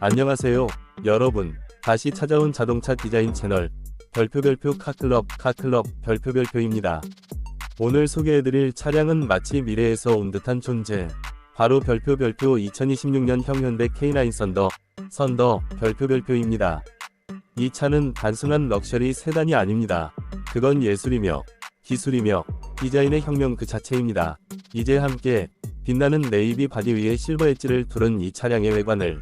안녕하세요, 여러분. 다시 찾아온 자동차 디자인 채널 별표별표 카클럽 카클럽 별표별표입니다. 오늘 소개해드릴 차량은 마치 미래에서 온 듯한 존재. 바로 별표별표 2026년 형 현대 K9 썬더 썬더 별표별표입니다. 이 차는 단순한 럭셔리 세단이 아닙니다. 그건 예술이며 기술이며 디자인의 혁명 그 자체입니다. 이제 함께 빛나는 네이비 바디 위에 실버 엣지를 두른 이 차량의 외관을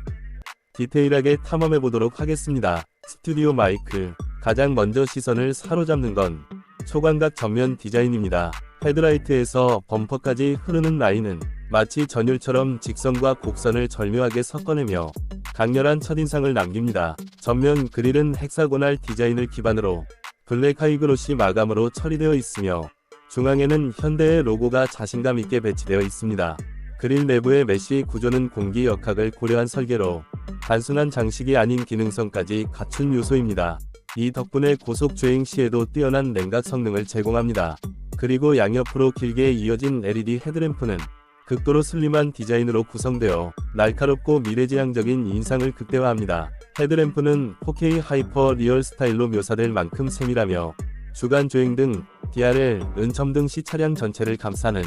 디테일하게 탐험해 보도록 하겠습니다. 스튜디오 마이크. 가장 먼저 시선을 사로잡는 건 초광각 전면 디자인입니다. 헤드라이트에서 범퍼까지 흐르는 라인은 마치 전율처럼 직선과 곡선을 절묘하게 섞어내며 강렬한 첫인상을 남깁니다. 전면 그릴은 헥사고날 디자인을 기반으로 블랙 하이그로시 마감으로 처리되어 있으며 중앙에는 현대의 로고가 자신감 있게 배치되어 있습니다. 그릴 내부의 메쉬 구조는 공기 역학을 고려한 설계로 단순한 장식이 아닌 기능성까지 갖춘 요소입니다. 이 덕분에 고속 주행 시에도 뛰어난 냉각 성능을 제공합니다. 그리고 양옆으로 길게 이어진 LED 헤드램프는 극도로 슬림한 디자인으로 구성되어 날카롭고 미래지향적인 인상을 극대화합니다. 헤드램프는 4K 하이퍼 리얼 스타일로 묘사될 만큼 세밀하며 주간 주행 등 DRL, 은첨 등 시 차량 전체를 감싸는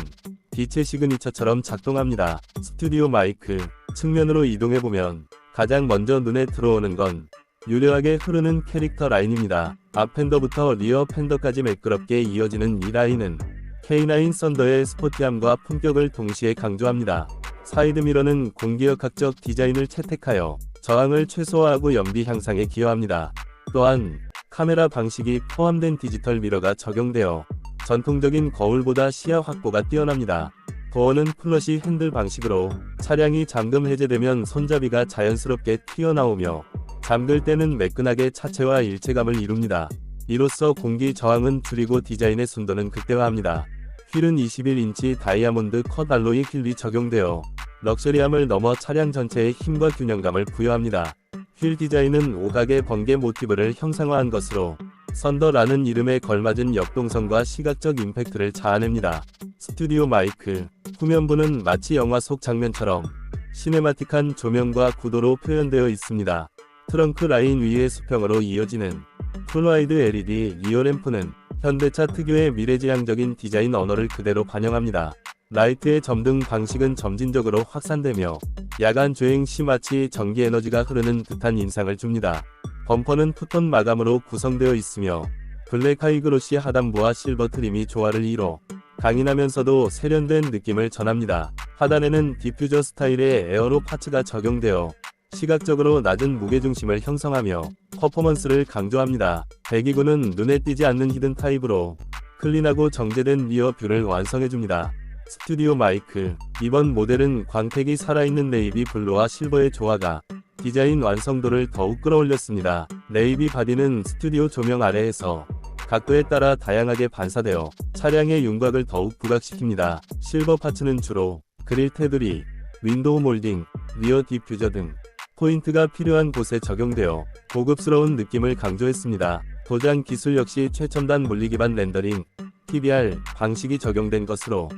빛의 시그니처처럼 작동합니다. 스튜디오 마이크 측면으로 이동해보면 가장 먼저 눈에 들어오는 건 유려하게 흐르는 캐릭터 라인입니다. 앞 팬더부터 리어 팬더까지 매끄럽게 이어지는 이 라인은 K9 썬더의 스포티함과 품격을 동시에 강조합니다. 사이드미러는 공기역학적 디자인을 채택하여 저항을 최소화하고 연비 향상에 기여합니다. 또한 카메라 방식이 포함된 디지털 미러가 적용되어 전통적인 거울보다 시야 확보가 뛰어납니다. 도어는 플러시 핸들 방식으로 차량이 잠금 해제되면 손잡이가 자연스럽게 튀어나오며 잠글 때는 매끈하게 차체와 일체감을 이룹니다. 이로써 공기 저항은 줄이고 디자인의 순도는 극대화합니다. 휠은 21인치 다이아몬드 컷 알로이 휠이 적용되어 럭셔리함을 넘어 차량 전체에 힘과 균형감을 부여합니다. 휠 디자인은 오각의 번개 모티브를 형상화한 것으로 썬더라는 이름에 걸맞은 역동성과 시각적 임팩트를 자아냅니다. 스튜디오 마이크 후면부는 마치 영화 속 장면처럼 시네마틱한 조명과 구도로 표현되어 있습니다. 트렁크 라인 위의 수평으로 이어지는 풀와이드 LED 리어램프는 현대차 특유의 미래지향적인 디자인 언어를 그대로 반영합니다. 라이트의 점등 방식은 점진적으로 확산되며 야간 주행 시 마치 전기 에너지가 흐르는 듯한 인상을 줍니다. 범퍼는 투톤 마감으로 구성되어 있으며 블랙 하이그로시 하단부와 실버 트림이 조화를 이뤄 강인하면서도 세련된 느낌을 전합니다. 하단에는 디퓨저 스타일의 에어로 파츠가 적용되어 시각적으로 낮은 무게중심을 형성하며 퍼포먼스를 강조합니다. 배기구는 눈에 띄지 않는 히든 타입으로 클린하고 정제된 리어 뷰를 완성해줍니다. 스튜디오 마이크 이번 모델은 광택이 살아있는 네이비 블루와 실버의 조화가 디자인 완성도를 더욱 끌어올렸습니다. 네이비 바디는 스튜디오 조명 아래에서 각도에 따라 다양하게 반사되어 차량의 윤곽을 더욱 부각시킵니다. 실버 파츠는 주로 그릴 테두리, 윈도우 몰딩, 리어 디퓨저 등 포인트가 필요한 곳에 적용되어 고급스러운 느낌을 강조했습니다. 도장 기술 역시 최첨단 물리 기반 렌더링, TBR 방식이 적용된 것으로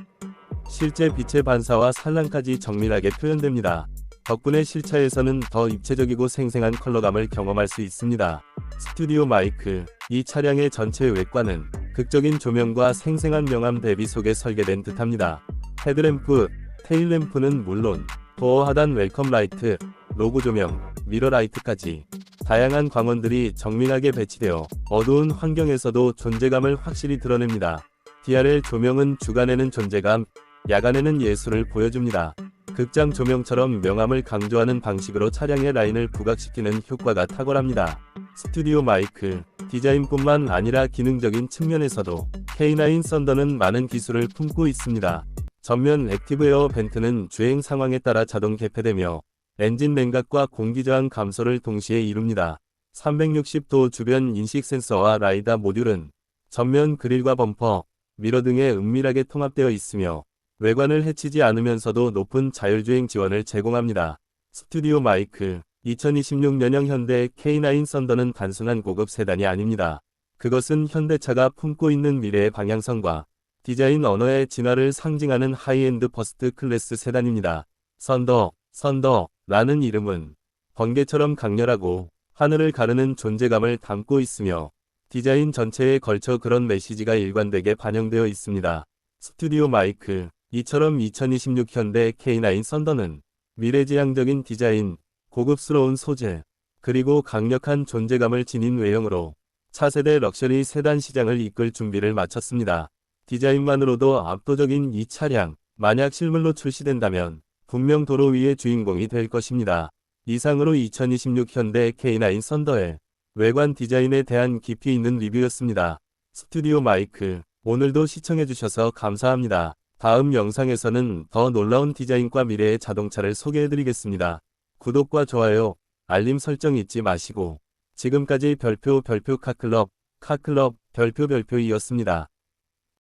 실제 빛의 반사와 산란까지 정밀하게 표현됩니다. 덕분에 실차에서는 더 입체적이고 생생한 컬러감을 경험할 수 있습니다. 스튜디오 마이크 이 차량의 전체 외관은 극적인 조명과 생생한 명암 대비 속에 설계된 듯합니다. 헤드램프, 테일램프는 물론 도어 하단 웰컴 라이트, 로고 조명, 미러 라이트까지 다양한 광원들이 정밀하게 배치되어 어두운 환경에서도 존재감을 확실히 드러냅니다. DRL 조명은 주간에는 존재감, 야간에는 예술을 보여줍니다. 극장 조명처럼 명암을 강조하는 방식으로 차량의 라인을 부각시키는 효과가 탁월합니다. 스튜디오 마이크, 디자인뿐만 아니라 기능적인 측면에서도 K9 썬더는 많은 기술을 품고 있습니다. 전면 액티브 에어 벤트는 주행 상황에 따라 자동 개폐되며 엔진 냉각과 공기저항 감소를 동시에 이룹니다. 360도 주변 인식 센서와 라이다 모듈은 전면 그릴과 범퍼, 미러 등에 은밀하게 통합되어 있으며 외관을 해치지 않으면서도 높은 자율주행 지원을 제공합니다. 스튜디오 마이크 2026년형 현대 K9 썬더는 단순한 고급 세단이 아닙니다. 그것은 현대차가 품고 있는 미래의 방향성과 디자인 언어의 진화를 상징하는 하이엔드 퍼스트 클래스 세단입니다. 썬더, 썬더 라는 이름은 번개처럼 강렬하고 하늘을 가르는 존재감을 담고 있으며 디자인 전체에 걸쳐 그런 메시지가 일관되게 반영되어 있습니다. 스튜디오 마이크 이처럼 2026 현대 K9 썬더는 미래지향적인 디자인, 고급스러운 소재, 그리고 강력한 존재감을 지닌 외형으로 차세대 럭셔리 세단 시장을 이끌 준비를 마쳤습니다. 디자인만으로도 압도적인 이 차량, 만약 실물로 출시된다면 분명 도로 위의 주인공이 될 것입니다. 이상으로 2026 현대 K9 썬더의 외관 디자인에 대한 깊이 있는 리뷰였습니다. 스튜디오 마이크, 오늘도 시청해주셔서 감사합니다. 다음 영상에서는 더 놀라운 디자인과 미래의 자동차를 소개해드리겠습니다. 구독과 좋아요, 알림 설정 잊지 마시고 지금까지 별표 별표 카클럽, 카클럽 별표 별표이었습니다.